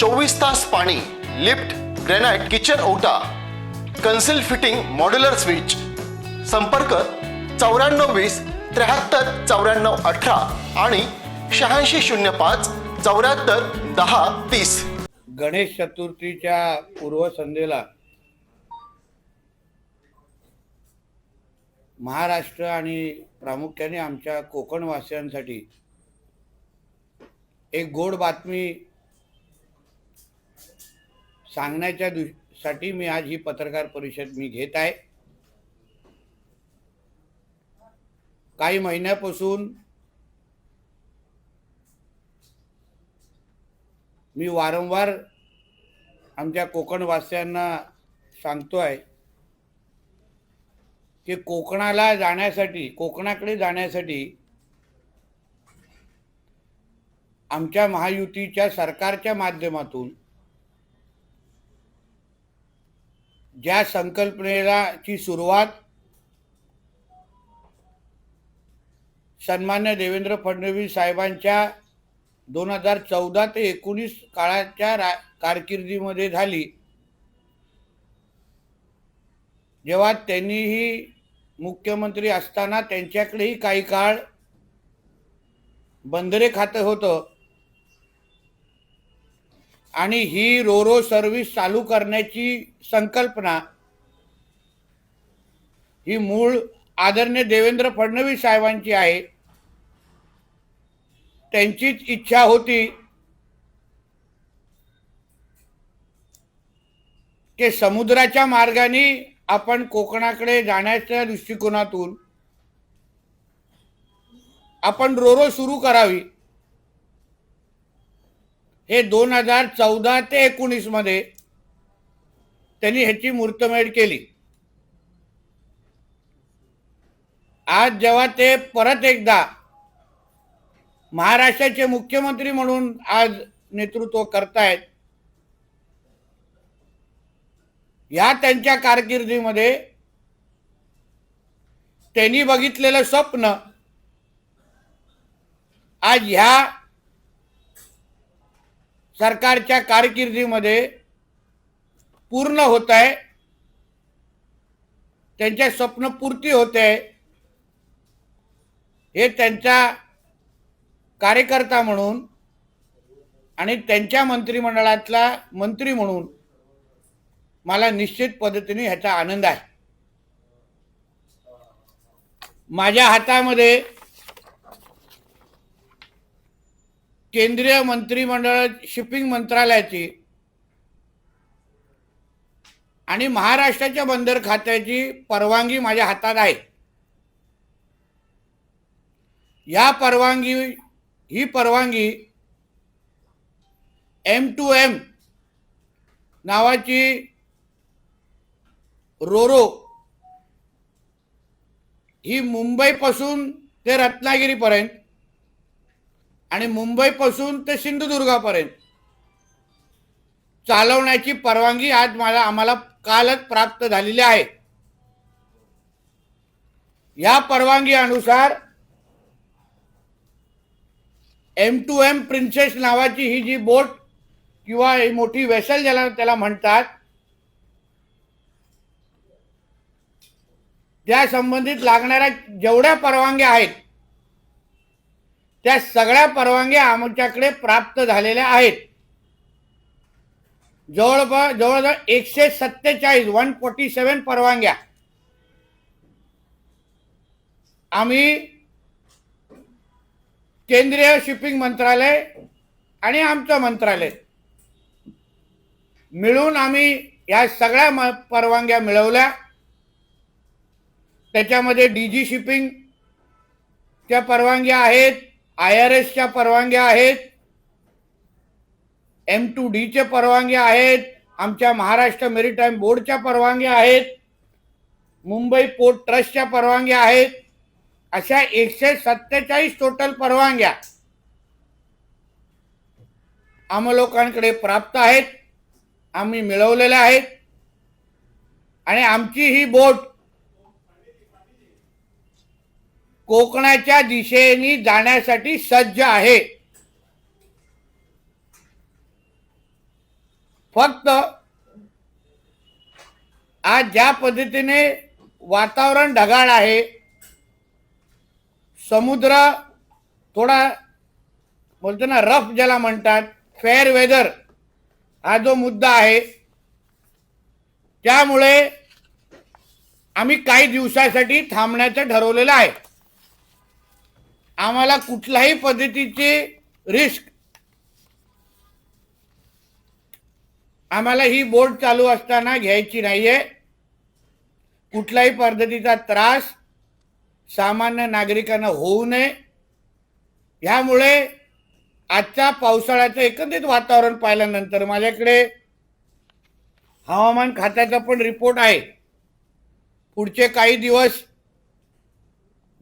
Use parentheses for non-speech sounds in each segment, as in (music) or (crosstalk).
चोवीस तास पाणी लिफ्ट ग्रेनाइट किचन ओटा कन्सिल फिटिंग मॉड्युलर स्विच. संपर्क चौऱ्याण्णव वीस त्र्याहत्तर चौऱ्याण्णव अठरा आणि शहाऐंशी शून्य पाच चौऱ्याहत्तर दहा तीस. गणेश चतुर्थीच्या पूर्वसंध्येला महाराष्ट्र आणि प्रामुख्याने आमच्या कोकणवासियांसाठी एक गोड बातमी सांगण्याच्या दु साठी मी आज ही पत्रकार परिषद मी घेत आहे. काही महिन्यापासून मी वारंवार आमच्या कोकणवासियांना सांगतो आहे की कोकणाला जाण्यासाठी कोकणाकडे जाण्यासाठी आमच्या महायुतीच्या सरकारच्या माध्यमातून ज्या संकल्पनेलाची सुरुवात सन्मान्य देवेंद्र फडणवीस साहेबांच्या दोन हजार चौदा ते एकोणीस काळाच्या रा कारकिर्दीमध्ये झाली. जेव्हा त्यांनीही मुख्यमंत्री असताना त्यांच्याकडेही काही काळ बंदरे खातं होतं. आणि ही रोरो सर्व्हिस चालू करण्याची संकल्पना ही मूळ आदरणीय देवेंद्र फडणवीस साहेबांची आहे. त्यांचीच इच्छा होती की समुद्राच्या मार्गाने आपण कोकणाकडे जाण्याच्या दृष्टिकोनातून आपण रोरो सुरू करावी. हे दोन हजार चौदा ते एकोणीसमध्ये त्यांनी ह्याची मूर्तमेढ केली. आज जेव्हा ते परत एकदा महाराष्ट्राचे मुख्यमंत्री म्हणून आज नेतृत्व करतायत या त्यांच्या कारकिर्दीमध्ये त्यांनी बघितलेलं स्वप्न आज ह्या सरकारच्या कारकिर्दीमध्ये पूर्ण होत आहे. त्यांच्या स्वप्न पूर्ती होते. हे त्यांचा कार्यकर्ता म्हणून आणि त्यांच्या मंत्रिमंडळातला मंत्री म्हणून मला निश्चित पद्धतीने ह्याचा आनंद आहे. माझ्या हातामध्ये केंद्रीय मंत्रिमंडळ शिपिंग मंत्रालयाची आणि महाराष्ट्राच्या बंदर खात्याची परवानगी माझ्या हातात आहे. या परवानगी ही परवानगी एम टू एम नावाची रोरो ही मुंबईपासून ते रत्नागिरीपर्यंत आणि मुंबईपासून ते सिंधुदुर्गापर्यंत. चालवण्याची परवानगी आज मला आम्हाला कालच प्राप्त झालेली आहे. या परवानगी अनुसार एम टू एम प्रिन्सेस नावाची ही जी बोट किंवा ही मोठी वेसल ज्याला त्याला म्हणतात त्या संबंधित लागणाऱ्या जेवढ्या परवानग्या आहेत त्या सगळ्या परवानग्या आमच्याकडे प्राप्त झालेल्या आहेत. जवळपास जवळजवळ एकशे सत्तेचाळीस वन फोर्टी सेवन परवानग्या. आम्ही केंद्रीय शिपिंग मंत्रालय आणि आमचं मंत्रालय मिळून आम्ही या सगळ्या म परवानग्या मिळवल्या. त्याच्यामध्ये डी जी शिपिंगच्या परवानग्या आहेत. आय आर एसच्या परवानग्या आहेत. एम टू डीचे परवानगी आहेत. आमच्या महाराष्ट्र मेरीटाईम बोर्डच्या परवानग्या आहेत. मुंबई पोर्ट ट्रस्टच्या परवानग्या आहेत. अशा एकशे सत्तेचाळीस टोटल परवानग्या आम्हा लोकांकडे प्राप्त आहेत. आम्ही मिळवलेल्या आहेत. आणि आमची ही बोट कोकणाच्या दिशेने जाण्यासाठी सज्ज आहे. फक्त आज ज्या पद्धतीने वातावरण ढगाळ आहे समुद्र थोडा बोलतो ना रफ ज्याला म्हणतात फेअर वेदर हा जो मुद्दा आहे त्यामुळे आम्ही काही दिवसासाठी थांबण्याचं ठरवलेलं आहे. आम्हाला कुठल्याही पद्धतीची रिस्क आम्हाला ही बोट चालू असताना घ्यायची नाहीये. कुठल्याही पद्धतीचा त्रास सामान्य नागरिकांना होऊ नये. ह्यामुळे आजच्या पावसाळ्याचं एकंदरीत वातावरण पाहिल्यानंतर माझ्याकडे हवामान खात्याचा पण रिपोर्ट आहे. पुढचे काही दिवस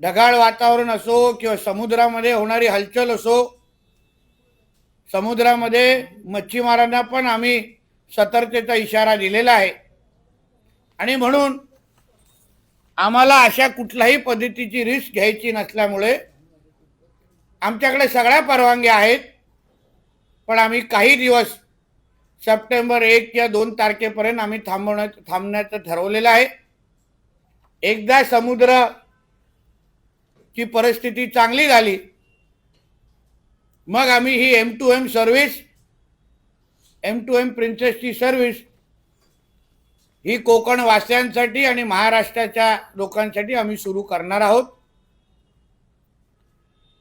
ढगाळ वातावरण असो किंवा समुद्रामध्ये होणारी हलचल असो समुद्रामध्ये मच्छीमारांना पण आम्ही सतर्कतेचा इशारा दिलेला आहे. आणि म्हणून आम्हाला अशा कुठल्याही पद्धतीची रिस्क घ्यायची नसल्यामुळे आमच्याकडे सगळ्या परवानग्या आहेत. पण आम्ही काही दिवस सप्टेंबर एक या दोन तारखेपर्यंत आम्ही थांबवण्या थांबण्याचं ठरवलेलं आहे. एकदा समुद्र ची परिस्थिती चांगली झाली. मग आम्ही ही M two M service M two M प्रिन्सेसची service ही कोकण वासियांसाठी आणि महाराष्ट्राच्या लोकांसाठी आम्ही सुरू करणार आहोत.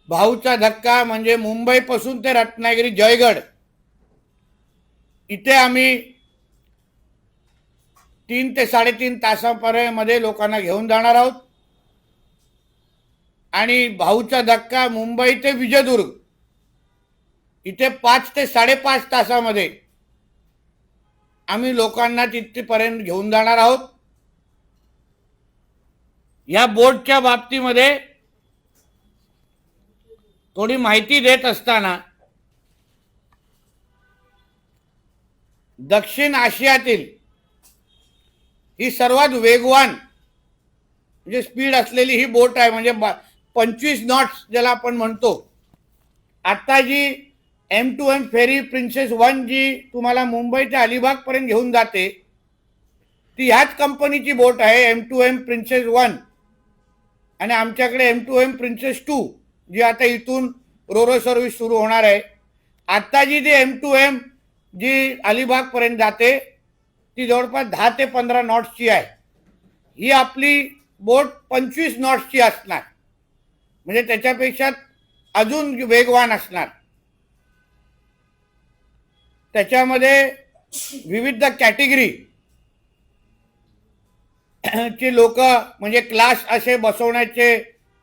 भाऊचा धक्का म्हणजे मुंबईपासून ते रत्नागिरी जयगड. इथे आम्ही तीन ते साडेतीन तासापर्यंत मध्ये लोकांना घेऊन जाणार आहोत. आणि भाऊचा धक्का मुंबई ते विजयदुर्ग. इथे पाच ते साडेपाच तासामध्ये आम्ही लोकांना तिथपर्यंत घेऊन जाणार आहोत. या बोटच्या बाबतीमध्ये थोडी माहिती देत असताना दक्षिण आशियातील ही सर्वात वेगवान म्हणजे स्पीड असलेली ही बोट आहे म्हणजे बा- पंचवीस नॉट्स ज्याला आपण म्हणतो. आत्ता जी M two M ferry princess one जी तुम्हाला मुंबई ते अलिबागपर्यंत घेऊन जाते ती ह्याच कंपनीची बोट आहे M two M princess one आणि आमच्याकडे M two M princess two जी आता इथून रोरो सर्व्हिस सुरू होणार आहे. आत्ता जी जी एम टू एम जी अलिबागपर्यंत जाते ती जवळपास दहा ते पंधरा नॉट्सची आहे. ही आपली बोट पंचवीस नॉट्सची असणार. म्हणजे त्याच्यापेक्षा अजून वेगवान असणार. त्याच्यामध्ये विविध कॅटेगरी. ची लोक म्हणजे क्लास असे बसवण्याचे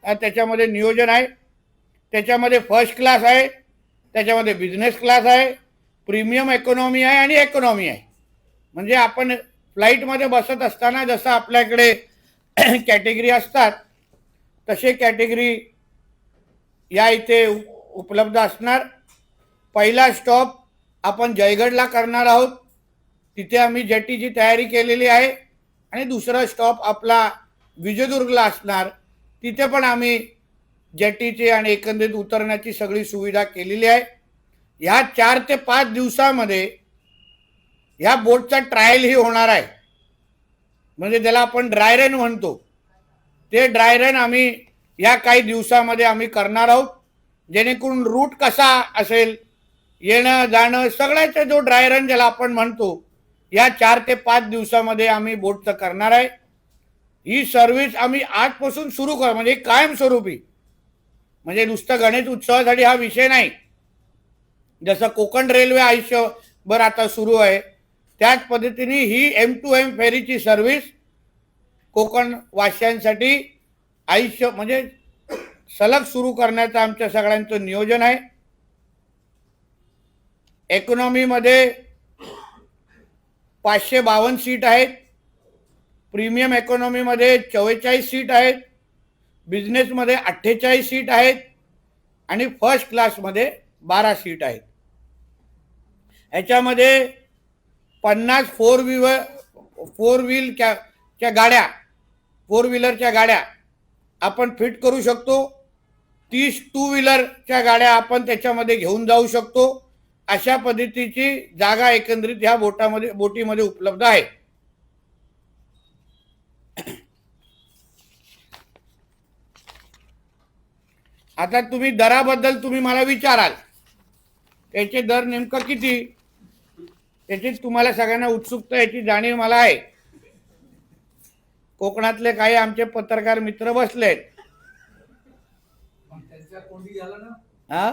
त्याच्यामध्ये नियोजन आहे. त्याच्यामध्ये फर्स्ट क्लास आहे. त्याच्यामध्ये बिझनेस क्लास आहे. प्रीमियम इकॉनॉमी आहे आणि इकॉनॉमी आहे. म्हणजे आपण फ्लाईटमध्ये बसत असताना जसं आपल्याकडे कॅटेगरी असतात तसे कॅटेगरी या इथे उ- उपलब्ध असणार. पहिला स्टॉप आपण जयगडला करणार आहोत. तिथे आम्ही जेटीची तयारी केलेली आहे. आणि दुसरा स्टॉप आपला विजयदुर्गला असणार. तिथे पण आम्ही जेटीची आणि एकंदरीत उतरण्याची सगळी सुविधा केलेली आहे. ह्या चार ते पाच दिवसामध्ये ह्या बोटचा ट्रायलही होणार आहे. म्हणजे त्याला आपण ड्राय रन म्हणतो. ते ड्राय रन आम्ही या काही दिवसामध्ये आम्ही करणार आहोत. जेणेकरून रूट कसा असेल येणं जाणं सगळ्याचा जो ड्राय रन ज्याला आपण म्हणतो या चार ते पाच दिवसामध्ये आम्ही बोटचं करणार आहे. ही सर्व्हिस आम्ही आजपासून सुरू कर म्हणजे कायमस्वरूपी. म्हणजे नुसतं गणेश उत्सवासाठी हा विषय नाही. जसं कोकण रेल्वे आयुष्यभर आता सुरू आहे त्याच पद्धतीने ही एम टू एम फेरीची सर्व्हिस कोकण वाश्यांसाठी आयुष्य म्हणजे सलग सुरू करण्याचं आमच्या सगळ्यांचं नियोजन आहे. इकॉनॉमीमध्ये पाचशे बावन्न सीट आहेत. प्रीमियम इकॉनॉमीमध्ये चव्वेचाळीस सीट आहेत. बिझनेसमध्ये अठ्ठेचाळीस सीट आहेत. आणि फर्स्ट क्लासमध्ये बारा सीट आहेत. ह्याच्यामध्ये पन्नास फोर व्हीलर फोर व्हीलच्या च्या गाड्या फोर व्हीलरच्या गाड्या आपण फिट करू शकतो. तीस टू व्हीलरच्या गाड्या आपण त्याच्यामध्ये घेऊन जाऊ शकतो. अशा पद्धतीची जागा एकंदरीत ह्या बोटामध्ये बोटीमध्ये उपलब्ध आहे. आता तुम्ही दराबद्दल तुम्ही मला विचाराल. त्याचे दर नेमकं किती? त्याची तुम्हाला सगळ्यांना उत्सुकता याची जाणीव मला आहे. कोकणातले काही आमचे पत्रकार मित्र बसलेत. हा?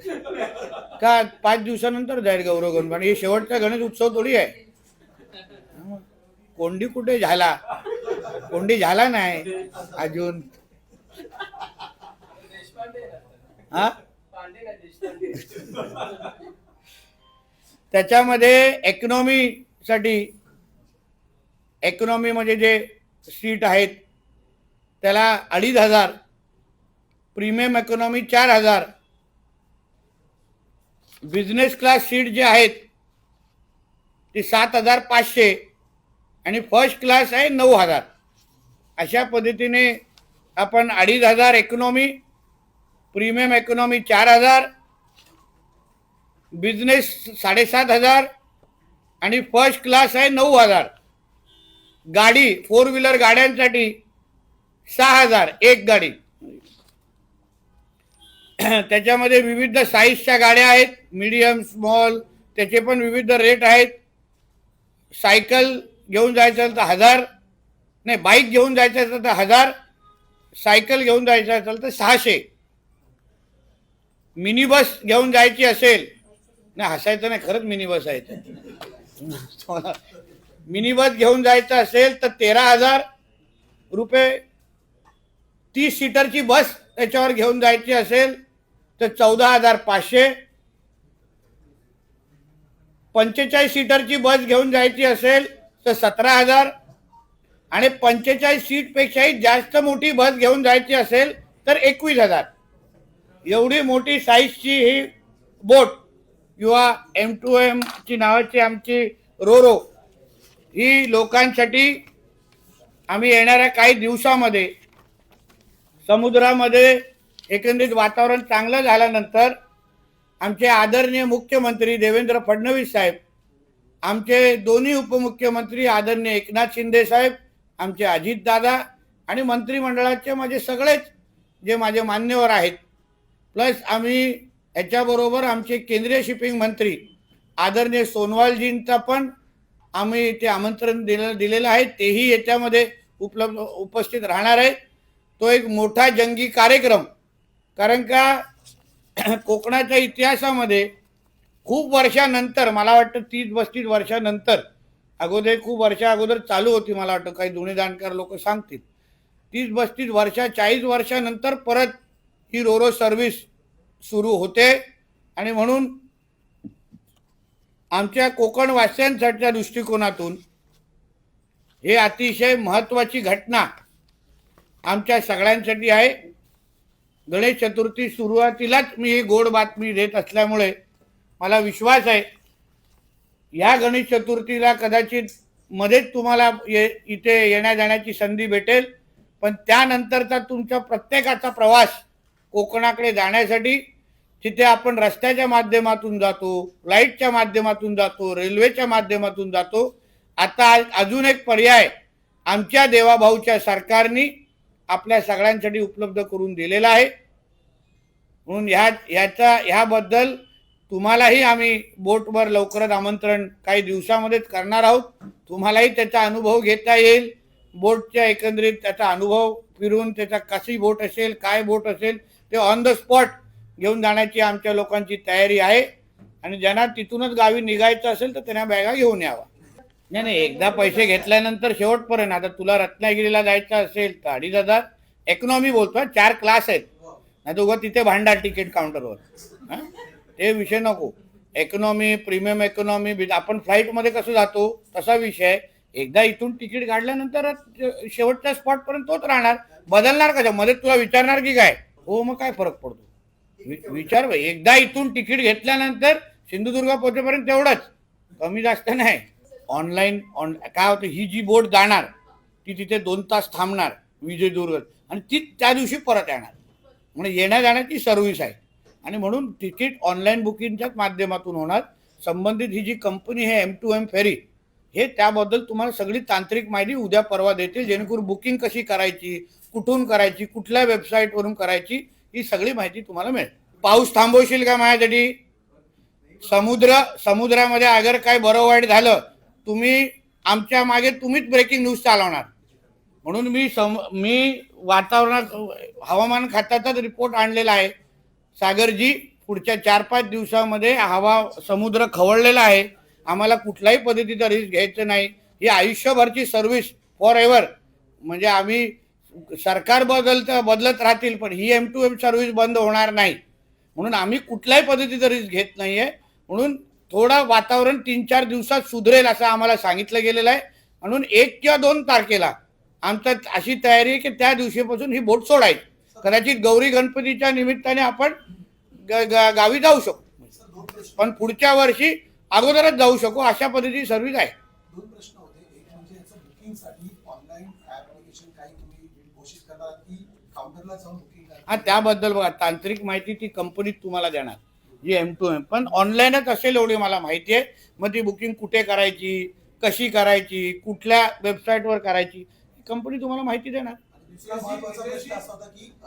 सगळीकडे. का पाच दिवसानंतर जाईल गौरव गणपण हे शेवटचा गणेश उत्सव थोडी आहे. कोंडी कुठे झाला? कोंडी झाला नाही अजून. हा? त्याच्यामध्ये इकॉनॉमीसाठी इकॉनॉमीमध्ये म्हणजे जे सीट आहेत त्याला अडीच हजार प्रीमियम इकॉनॉमी चार हजार. बिझनेस क्लास सीट जे आहेत ती सात हजार पाचशे आणि फर्स्ट क्लास आहे नऊ हजार. अशा पद्धतीने आपण अडीच हजार इकॉनॉमी प्रीमियम इकॉनॉमी चार हजार बिझनेस साडेसात हजार आणि फर्स्ट क्लास आहे नऊ हजार. गाडी फोर व्हीलर गाड्यांसाठी सहा हजार एक गाडी. (clears throat) त्याच्यामध्ये विविध साईजच्या गाड्या आहेत. मीडियम स्मॉल त्याचे पण विविध रेट आहेत. सायकल घेऊन जायचं असेल तर हजार नाही बाईक घेऊन जायचं असेल तर हजार सायकल घेऊन जायचं असेल तर सहाशे. मिनी बस घेऊन जायची असेल. नाही हसायचं नाही खरंच मिनी बस आहे मिनी बस घेऊन जायचं असेल तर तेरा हजार रुपये. तीस सीटरची बस त्याच्यावर घेऊन जायची असेल तर चौदा हजार पाचशे. पंचेचाळीस सीटरची बस घेऊन जायची असेल तर सतरा हजार. आणि पंचेचाळीस सीटपेक्षाही जास्त मोठी बस घेऊन जायची असेल तर एकवीस हजार. एवढी मोठी साईजची ही बोट किंवा एम टू एमची नावाची आमची रोरो. ही लोकांसाठी आम्ही येणाऱ्या काही दिवसामध्ये समुद्रामध्ये एकंदरीत वातावरण चांगलं झाल्यानंतर आमचे आदरणीय मुख्यमंत्री देवेंद्र फडणवीस साहेब आमचे दोन्ही उपमुख्यमंत्री आदरणीय एकनाथ शिंदे साहेब आमचे अजितदादा आणि मंत्रिमंडळाचे माझे सगळेच जे माझे मान्यवर आहेत. प्लस आम्ही याच्याबरोबर आमचे केंद्रीय शिपिंग मंत्री आदरणीय सोनवालजींचा पण आम्ही ते आमंत्रण दिलं दिलेलं आहे तेही याच्यामध्ये उपलब्ध उपस्थित राहणार आहे. तो एक मोठा जंगी कार्यक्रम. कारण का (clears throat) कोकणाच्या इतिहासामध्ये खूप वर्षानंतर मला वाटतं तीस पस्तीस वर्षानंतर अगोदर खूप वर्षा अगोदर चालू होती मला वाटतं काही जुने जाणकार लोक सांगतील. तीस पस्तीस वर्षा चाळीस वर्षानंतर परत ही रोरो सर्व्हिस सुरू होते. आणि म्हणून आमच्या कोकणवासियांसाठीच्या दृष्टिकोनातून हे अतिशय महत्त्वाची घटना आमच्या सगळ्यांसाठी आहे. गणेश चतुर्थी सुरुवातीलाच मी ही गोड बातमी देत असल्यामुळे मला विश्वास आहे. या गणेश चतुर्थीला कदाचित मध्येच तुम्हाला ये इथे येण्या जाण्याची संधी भेटेल. पण त्यानंतरचा तुमच्या प्रत्येकाचा प्रवास कोकणाकडे जाण्यासाठी तिथे आपण रस्त्याच्या माध्यमातून जातो फ्लाईटच्या माध्यमातून जातो रेल्वेच्या माध्यमातून जातो. आता अजून एक पर्याय आमच्या देवाभाऊच्या सरकारनी आपल्या सगळ्यांसाठी उपलब्ध करून दिलेला आहे. म्हणून ह्या ह्याचा ह्याबद्दल तुम्हालाही आम्ही बोटवर लवकरच आमंत्रण काही दिवसामध्येच करणार आहोत. तुम्हालाही त्याचा अनुभव घेता येईल. बोटच्या एकंदरीत त्याचा अनुभव फिरून त्याचा कशी बोट असेल काय बोट असेल ते ऑन द स्पॉट घेऊन जाण्याची आमच्या लोकांची तयारी आहे. आणि ज्यांना तिथूनच गावी निघायचं असेल तर त्यांना बॅगा घेऊन यावा. नाही नाही एकदा पैसे घेतल्यानंतर शेवटपर्यंत आता तुला रत्नागिरीला जायचं असेल तर अडीच हजार. इकॉनॉमी बोलतो चार क्लास आहेत. नाही तर उगा तिथे भांडा तिकीट काउंटरवर ते विषय नको. इकॉनॉमी प्रीमियम इकॉनॉमी आपण फ्लाईटमध्ये कसं जातो तसा विषय आहे. एकदा इथून तिकीट काढल्यानंतर शेवटच्या स्पॉटपर्यंत तोच राहणार. बदलणार का मध्ये तुला विचारणार की काय? हो मग काय फरक पडतो? वि- विचार बघ, एकदा इथून तिकीट घेतल्यानंतर सिंधुदुर्ग पोहोचेपर्यंत तेवढंच. कमी जास्त नाही. ऑनलाईन ऑन काय होतं ही जी बोट जाणार ती तिथे दोन तास थांबणार विजयदुर्ग. आणि ती त्या दिवशी परत येणार. म्हणजे येण्या जाण्याची सर्व्हिस आहे. आणि म्हणून तिकीट ऑनलाईन बुकिंगच्याच माध्यमातून होणार. संबंधित ही जी कंपनी आहे एम टू एम फेरी हे त्याबद्दल तुम्हाला सगळी तांत्रिक माहिती उद्या परवा देतील. जेणेकरून बुकिंग कशी करायची कुठून करायची कुठल्या वेबसाईटवरून करायची ही सगळी माहिती तुम्हाला मिळेल. पाऊस थांबवशील का माझ्यासाठी समुद्र समुद्रामध्ये अगर काय बरं वाईट झालं तुम्ही आमच्या मागे तुम्हीच ब्रेकिंग न्यूज चालवणार. म्हणून मी सम मी वातावरणात हवामान खात्याचाच रिपोर्ट आणलेला आहे. सागरजी पुढच्या चार पाच दिवसामध्ये हवा समुद्र खवळलेला आहे. आम्हाला कुठल्याही पद्धतीचा रिस्क घ्यायचं नाही. ही आयुष्यभरची सर्व्हिस फॉर एव्हर म्हणजे आम्ही सरकार बदलत बदलत राहतील पण ही एम टू एम सर्व्हिस बंद होणार नाही. म्हणून आम्ही कुठल्याही पद्धतीचा रिस्क घेत नाही आहे म्हणून थोडं वातावरण तीन चार दिवसात सुधरेल असं आम्हाला सांगितलं गेलेलं आहे. म्हणून एक किंवा दोन तारखेला आमचं अशी तयारी आहे की त्या दिवशीपासून ही बोट सोडायची. कदाचित गौरी गणपतीच्या निमित्ताने आपण ग- गावी जाऊ शकतो पण पुढच्या वर्षी अगोदरच जाऊ शकू अशा पद्धतीची सर्व्हिस आहे. हा त्याबद्दल बघा तांत्रिक माहिती ती कंपनीत तुम्हाला देणार. जी एम टू एम पण ऑनलाईनच असेल एवढी मला माहिती आहे. मग ती बुकिंग कुठे करायची कशी करायची कुठल्या वेबसाईटवर करायची कंपनी तुम्हाला माहिती देणार.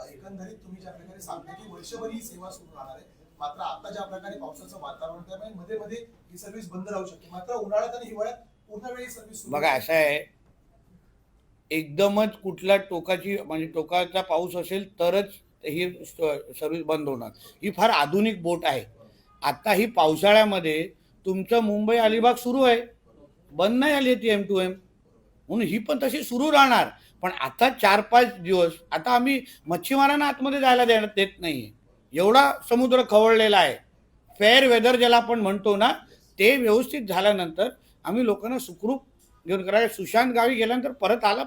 एकंदरीत तुम्ही ज्या प्रकारे सांगता की वर्षभर ही सेवा सुरू राहणार आहे. मात्र आता ज्या प्रकारे पावसाचं वातावरण त्यामुळे मध्ये मध्ये ही सर्व्हिस बंद राहू शकते. मात्र उन्हाळ्यात आणि हिवाळ्यात पूर्ण वेळी सर्व्हिस बघा असं आहे. एकदमच कुठल्या टोकाची म्हणजे टोकाचा पाऊस असेल तरच ही सर्व्हिस बंद होणार. ही फार आधुनिक बोट आहे. आता ही पावसाळ्यामध्ये तुमचं मुंबई अलिबाग सुरू आहे. बंद नाही आली ती एम टू एम म्हणून ही पण तशी सुरू राहणार. पण आता चार पाच दिवस आता आम्ही मच्छीमारांना आतमध्ये जायला देण्यात देत नाही एवढा समुद्र खवळलेला आहे. फेअर वेदर ज्याला आपण म्हणतो ना ते व्यवस्थित झाल्यानंतर आम्ही लोकांना सुखरूप घेऊन करायला सुशांत गावी गेल्यानंतर परत आला.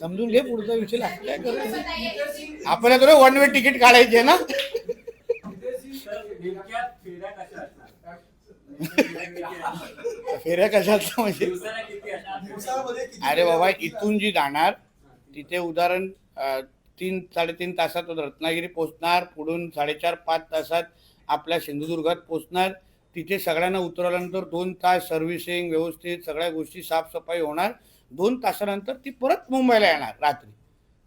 समजून घे पुढचा विषय. काय आपल्याला तर वन वे तिकीट काढायचे ना? फेऱ्या कशा कशात म्हणजे? अरे बाबा इथून जी जाणार तिथे उदाहरण तीन साडेतीन तासात रत्नागिरी पोचणार पुढून साडेचार पाच तासात आपल्या सिंधुदुर्गात पोचणार तिथे सगळ्यांना उतरवल्यानंतर दोन तास सर्व्हिसिंग व्यवस्थित सगळ्या गोष्टी साफसफाई होणार. दोन तासानंतर ती परत मुंबईला येणार रात्री.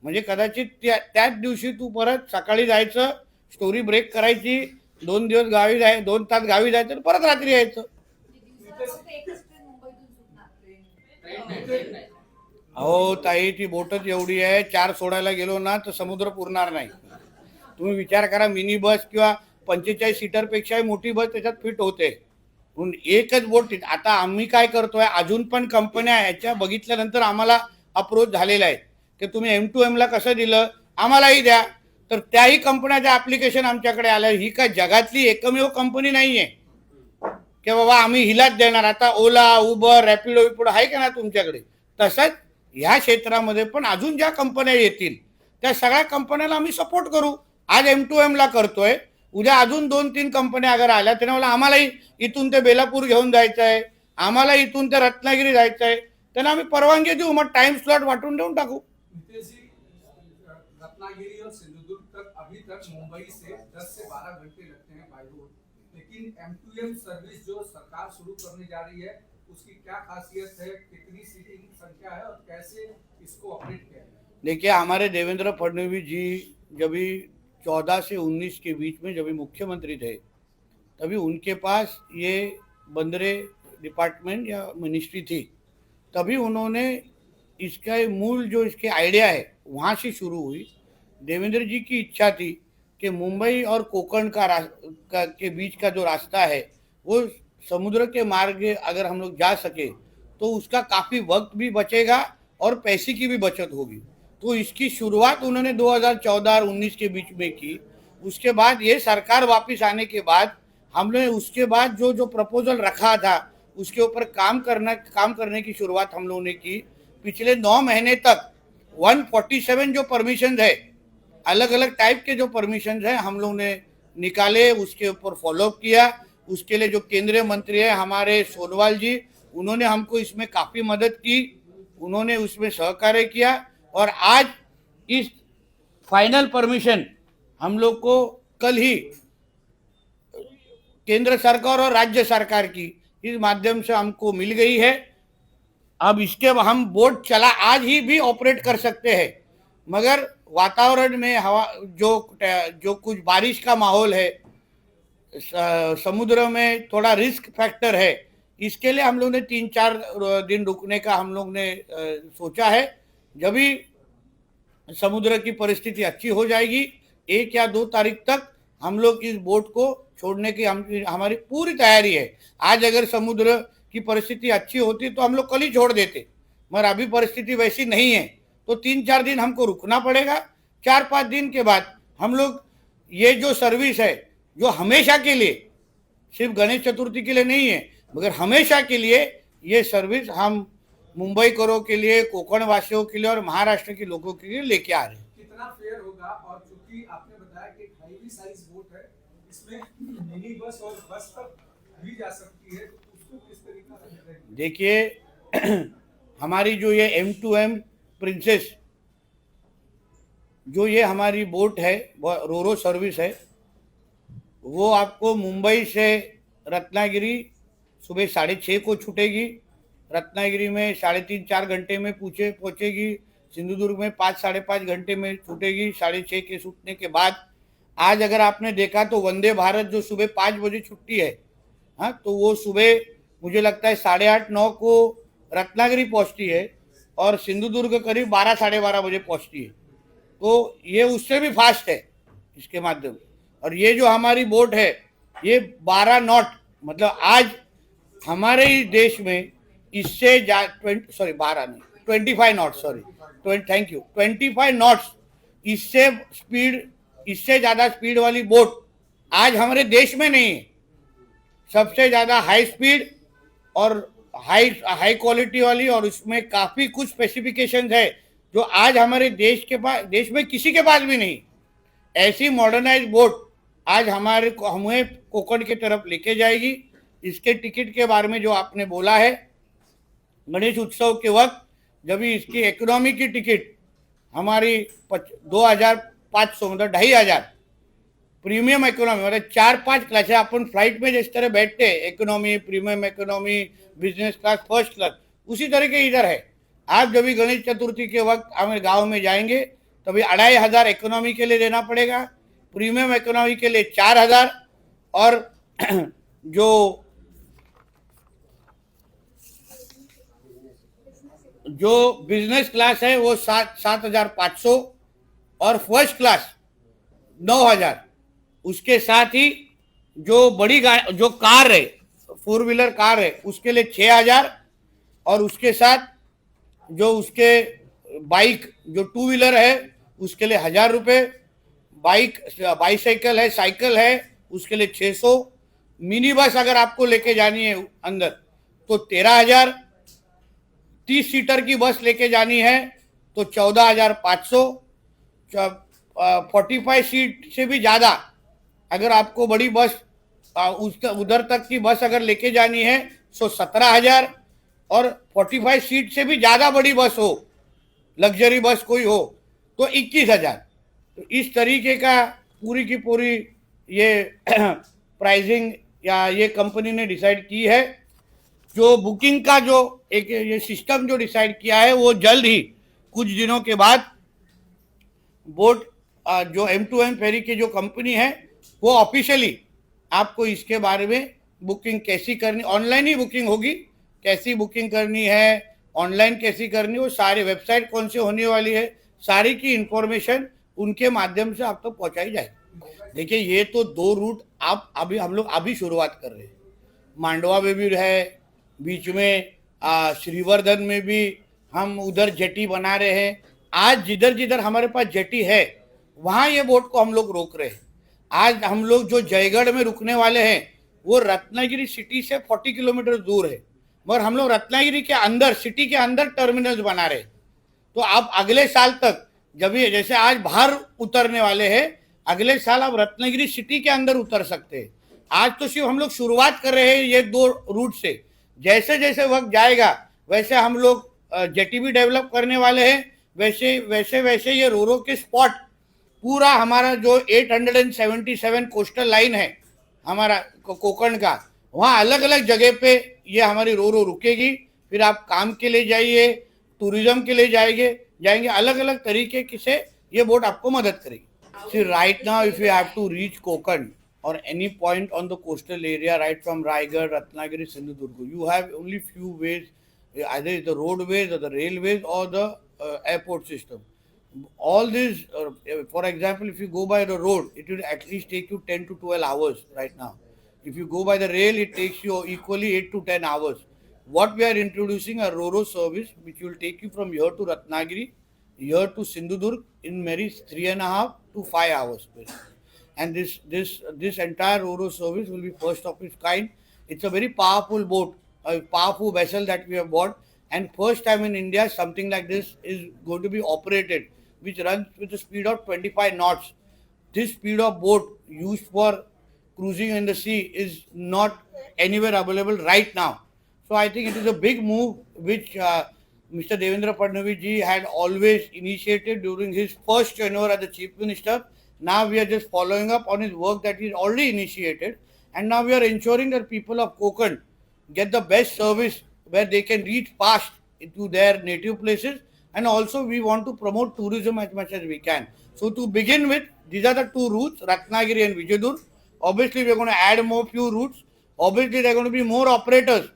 म्हणजे कदाचित त्या त्याच दिवशी तू परत सकाळी जायचं स्टोरी ब्रेक करायची दोन दिवस गावी जाय दोन तास गावी जायचं परत रात्री यायचं. अहो ताई ती बोटच एवढी आहे चार सोडायला गेलो ना तर समुद्र पुरणार नाही. तुम्ही विचार करा मिनी बस किंवा पंचेचाळीस सीटरपेक्षाही मोठी बस त्याच्यात फिट होते. म्हणून एकच बोट आता आम्ही काय करतोय अजून पण कंपन्या याच्या बघितल्यानंतर आम्हाला अप्रोच झालेला आहे. की तुम्ही एम टू एमला कसं दिलं आम्हालाही द्या. तर त्याही कंपन्याच्या ॲप्लिकेशन आमच्याकडे आलं ही काय जगातली एकमेव कंपनी नाही आहे की बाबा आम्ही हिलाच देणार. आता ओला उबर रॅपिडो विपिडो आहे का ना तुमच्याकडे? तसंच ह्या क्षेत्रामध्ये पण अजून ज्या कंपन्या येतील त्या सगळ्या कंपन्याला आम्ही सपोर्ट करू. आज एम टू एमला करतोय उद्या अजून दोन तीन कंपन्या अगर आल्या तर मला आम्हालाही इथून ते बेलापूर घेऊन जायचं आहे आम्हाला इथून ते रत्नागिरी जायचं आहे त्यांना आम्ही परवानगी देऊ मग टाइम स्लॉट वाटून देऊन टाकू. रत्नागिरी और सिंधुदुर्ग तक अभी तक मुंबई से 10 से 12 घंटे लगते हैं बाय रोड लेकिन एम टू एम सर्विस जो सरकार शुरू करने जा रही है उसकी क्या खासियत है कितनी सीटिंग संख्या है और कैसे इसको ऑपरेट किया देखिए हमारे देवेंद्र फडणवीस जी जब भी चौदह से उन्नीस के बीच में जब भी मुख्यमंत्री थे तभी उनके पास ये बंदरे डिपार्टमेंट या मिनिस्ट्री थी तभी उन्होंने इसका मूल जो इसके आइडिया है वहाँ से शुरू हुई। देवेंद्र जी की इच्छा थी कि मुंबई और कोकण का, का के बीच का जो रास्ता है वो समुद्र के मार्ग अगर हम लोग जा सके तो उसका काफ़ी वक्त भी बचेगा और पैसे की भी बचत होगी। तो इसकी शुरुआत उन्होंने 2014 और 19 के बीच में की। उसके बाद ये सरकार वापस आने के बाद हमने उसके बाद जो जो प्रपोजल रखा था, उसके ऊपर काम करना, काम करने की शुरुआत हम लोगों ने की। पिछले नौ महीने तक 147 जो परमिशन है अलग अलग टाइप के जो परमिशन है, हम लोग ने निकाले, उसके ऊपर फॉलोअप किया। उसके लिए जो केंद्रीय मंत्री है, हमारे सोनवाल जी, उन्होंने हमको इसमें काफ़ी मदद की। उन्होंने उसमें सहकार्य किया। और आज इस फाइनल परमिशन हम लोग को कल ही केंद्र सरकार और राज्य सरकार की इस माध्यम से हमको मिल गई है। अब इसके हम बोट चला आज ही भी ऑपरेट कर सकते हैं। मगर वातावरण में हवा, जो जो कुछ बारिश का माहौल है समुद्र में थोड़ा रिस्क फैक्टर है, इसके लिए हम लोग ने तीन चार दिन रुकने का हम लोग ने सोचा है। जब भी समुद्र की परिस्थिति अच्छी हो जाएगी, एक या दो तारीख तक हम लोग इस बोट को छोड़ने की हम, हमारी पूरी तैयारी है। आज अगर समुद्र की परिस्थिति अच्छी होती तो हम लोग कल ही छोड़ देते। मगर अभी परिस्थिति वैसी नहीं है। तो तीन चार दिन हमको रुकना पड़ेगा। चार पाँच दिन के बाद हम लोग ये जो सर्विस है, जो हमेशा के लिए, सिर्फ़ गणेश चतुर्थी के लिए नहीं है, मगर हमेशा के लिए ये सर्विस हम मुंबई करो के लिए कोकण वासियों के लिए और महाराष्ट्र के लोगों के लिए लेके आ रहे हैं। कितना फेयर होगा? और चूँकि आपने बताया कि साइज़ बोट है इसमें मिनी बस और बस तक भी जा सकती है तो उसको किस तरीके से देखिए (clears throat) हमारी जो ये एम टू एम प्रिंसेस जो ये हमारी बोट है रोरो सर्विस है वो आपको मुंबई से रत्नागिरी सुबह साढ़े छः को छूटेगी। रत्नागिरी में साढ़े तीन चार घंटे में पूछे, पहुंचेगी। सिंधुदुर्ग में पाँच, साढ़े पाँच घंटे में छूटेगी। साढ़े छः के छूटने के बाद, आज अगर आपने देखा तो वंदे भारत जो सुबह पाँच बजे छुट्टी है हाँ तो वो सुबह मुझे लगता है साढ़े आठ, नौ को रत्नागिरी पहुँचती है और सिंधुदुर्ग करीब बारह, साढ़े बारह बजे पहुँचती है। तो ये उससे भी फास्ट है इसके माध्यम और ये जो हमारी बोट है, ये बारह नॉट मतलब आज हमारे ही देश में इससे ट्वेंटी सॉरी बारह नहीं twenty five knot sorry thank you twenty five knots इससे स्पीड इससे ज़्यादा स्पीड वाली बोट आज हमारे देश में नहीं है। सबसे ज़्यादा हाई स्पीड और हाई हाई क्वालिटी वाली और उसमें काफ़ी कुछ स्पेसिफिकेशन है, जो आज हमारे देश के पास, देश में किसी के पास भी नहीं। ऐसी मॉडर्नाइज बोट आज हमारे हमें कोकण की तरफ़ लेके जाएगी। इसके टिकट के बारे में जो आपने बोला है गणेश उत्सव के वक्त जब इसकी इकोनॉमी की टिकट हमारी दो हज़ार पाँच सौ मतलब ढाई हज़ार प्रीमियम इकोनॉमी मतलब चार पाँच क्लास है, अपन फ़्लाइट में जिस तरह बैठते हैं economy premium economy business class first class उसी तरह के इधर है। आप जब भी गणेश चतुर्थी के वक्त हमें गाँव में जाएँगे, तभी अढ़ाई हज़ार इकोनॉमी के लिए देना पड़ेगा प्रीमियम इकोनॉमी के लिए चार हज़ार, और (clears throat) जो जो बिज़नेस क्लास है, वो सात सात हज़ार पाँच सौ और फ़र्स्ट क्लास नौ हज़ार। उसके साथ ही जो बड़ी गा- जो कार है फोर व्हीलर कार है, उसके लिए छः हज़ार और उसके साथ जो उसके बाइक जो टू व्हीलर है, उसके लिए हज़ार रुपये बाइक बाईसाइकिल है साइकिल है, उसके लिए छः सौ। मिनी बस अगर आपको लेके जानी है अंदर तो तेरह हज़ार। तीस सीटर की बस लेके जानी है तो चौदह हज़ार पाँच सौ फोर्टी फाइव सीट से भी ज़्यादा। अगर आपको बड़ी बस आ, उसका उधर तक की बस अगर लेके जानी है सो सत्रह हज़ार और फोर्टी फाइव सीट से भी ज़्यादा बड़ी बस हो लग्जरी बस कोई हो तो इक्कीस हज़ार। तो इस तरीके का पूरी की पूरी ये (clears throat) प्राइसिंग या ये कंपनी ने डिसाइड की है। जो बुकिंग का जो एक ये सिस्टम जो डिसाइड किया है, वो जल्द ही कुछ दिनों के बाद बोट जो एम टू एम फेरी की जो कंपनी है, वो ऑफिशियली आपको इसके बारे में बुकिंग कैसी करनी ऑनलाइन ही बुकिंग होगी। कैसी बुकिंग करनी है ऑनलाइन कैसी करनी, वो सारी वेबसाइट कौन सी होने वाली है, सारी की इंफॉर्मेशन उनके माध्यम से आप तक तो पहुंचाई जाएगी। देखिए, ये तो दो रूट आप, अभी हम लोग अभी शुरुआत कर रहे हैं। मांडवा में भी है बीच में श्रीवर्धन में भी हम उधर जेटी बना रहे हैं। आज जिधर जिधर हमारे पास जेटी है, वहाँ ये बोट को हम लोग रोक रहे हैं। आज हम लोग जो जयगढ़ में रुकने वाले हैं, वो रत्नागिरी सिटी से 40 किलोमीटर दूर है। मगर हम लोग रत्नागिरी के अंदर, सिटी के अंदर टर्मिनल्स बना रहे तो आप अगले साल तक, जब ये जैसे आज बाहर उतरने वाले हैं, अगले साल आप रत्नागिरी सिटी के अंदर उतर सकते हैं। आज तो सिर्फ़ हम लोग शुरुआत कर रहे हैं ये दो रूट से। जैसे जैसे वक्त जाएगा, वैसे हम लोग जेटी भी डेवलप करने वाले हैं। वैसे वैसे वैसे ये रोरो के स्पॉट पूरा हमारा जो 877 कोस्टल लाइन है, हमारा कोकण का, वहाँ अलग अलग जगह पे ये हमारी रो रो रुकेगी। फिर आप काम के लिए जाइए टूरिज़्म के लिए जाएँगे जाएँगे अलग अलग तरीके से ये बोट आपको मदद करेगी। Right now if you have to reach Konkan or any point on the coastal area right from Raigad, Ratnagiri, Sindhudurg, you have only few ways, either the roadways or the railways or the uh, airport system. All these, uh, for example, if you go by the road, it will at least take you 10 to 12 hours right now. If you go by the rail, it takes you equally 8 to 10 hours. What we are introducing a Roro service which will take you from here to Ratnagiri, here to Sindhudurg in maybe three and a half to five hours. And this this this entire Roro service will be first of its kind. It's a very powerful boat, a powerful vessel that we have bought, and first time in India something like this is going to be operated, which runs with a speed of 25 knots. This speed of boat used for cruising in the sea is not anywhere available right now. So I think it is a big move which uh, Mr. Devendra Fadnavis ji had always initiated during his first tenure as the chief minister. Now we are just following up on his work that he's already initiated, and now we are ensuring that people of Konkan get the best service where they can reach fast into their native places, and also we want to promote tourism as much as we can. So to begin with, these are the two routes, Ratnagiri and Vijaydur. Obviously, we are going to add more few routes. Obviously, there are going to be more operators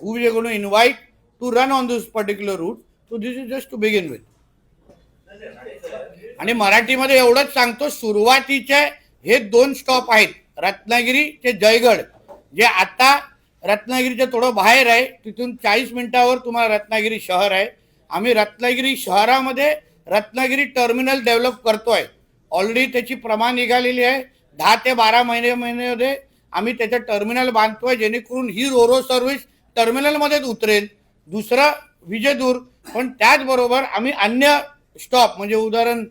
who we are going to invite to run on this particular route. So this is just to begin with. आणि मराठीमध्ये एवढंच सांगतो सुरुवातीचे हे दोन stop आहेत. रत्नागिरी ते जयगड. जे आता रत्नागिरीच्या थोडं बाहेर आहे तिथून चाळीस मिनिटावर तुम्हाला रत्नागिरी शहर आहे. आम्ही रत्नागिरी शहरामध्ये रत्नागिरी टर्मिनल डेव्हलप करतोय. ऑलरेडी त्याची प्रमाण निघालेली आहे. दहा ते बारा महिने महिन्यामध्ये आम्ही त्याचं टर्मिनल बांधतोय जेणेकरून ही रोरो सर्व्हिस टर्मिनलमध्येच उतरेल. दुसरं विजयदूर पण त्याचबरोबर आम्ही अन्य स्टॉप म्हणजे उदाहरण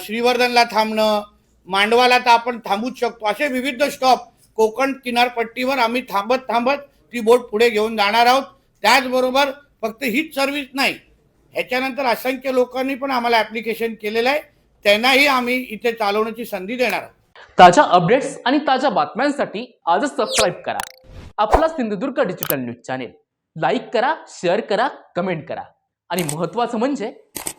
श्रीवर्धनला थांबणं मांडवाला तर आपण थांबूच शकतो. असे विविध स्टॉप कोकण किनारपट्टीवर आम्ही थांबत थांबत ती बोट पुढे घेऊन जाणार आहोत. त्याचबरोबर फक्त हीच सर्व्हिस नाही ह्याच्यानंतर असंख्य लोकांनी पण आम्हाला ऍप्लिकेशन केलेलं आहे. त्यांनाही आम्ही इथे चालवण्याची संधी देणार आहोत. ताज्या अपडेट्स आणि ताज्या बातम्यांसाठी आजच सबस्क्राईब करा. आपला Sindhudurg digital news channel like करा शेअर करा कमेंट करा. आणि महत्त्वाचं म्हणजे